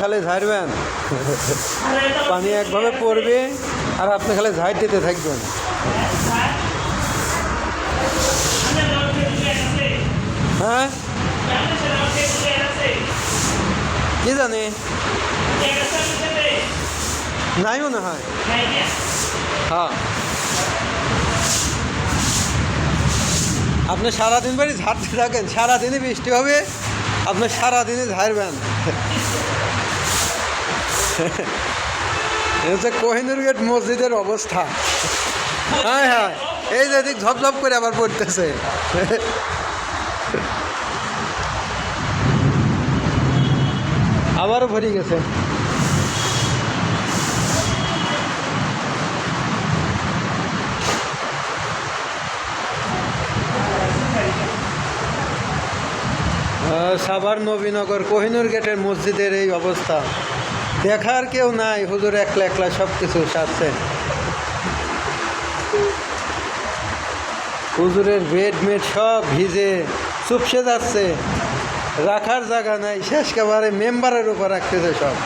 খালি ঝাড়বেন। পানি একভাবে পড়বে আর আপনি খালি ঝাড় দিতে থাকবেন। হ্যাঁ? কি জানি? নাই মনে হয়। হ্যাঁ। আপনি সারাদিন বাড়ি ঝাড়তে থাকেন, সারাদিনই বৃষ্টি হবে। আপনি সারাদিনই ঝাড়বেন হচ্ছে কোহিনুর গেট মসজিদের অবস্থা। হ্যাঁ হ্যাঁ এই যে দিক ঝপঝপ করে আবার পড়তেছে। আবারও ভরে গেছে। সাভার নবীনগর কোহিনুর গেটের মসজিদের এই অবস্থা। দেখার কেউ নাই, হুজুর একলা একলা সব কিছু সারছে হুজুরের বেড মেড সব ভিজে চুপসে যাচ্ছে। রাখার জায়গা নাই, শেষ কেবারে মেম্বারের উপর রাখতেছে সব।